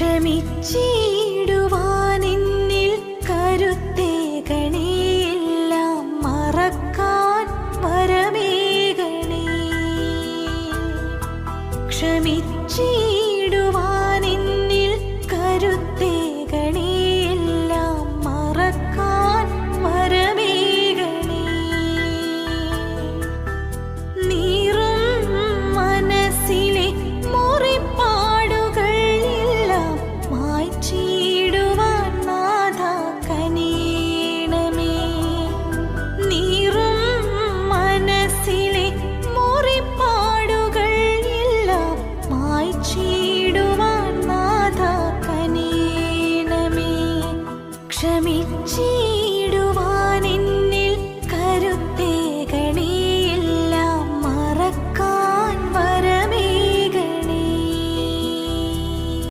ക്ഷമിച്ചിടുവാനിന്നിൽ മറക്കാൻ ക്ഷമിച്ചിടുവാൻ ചീടുവാൻ നാഥാ കനീനമേ ക്ഷമിച്ചീ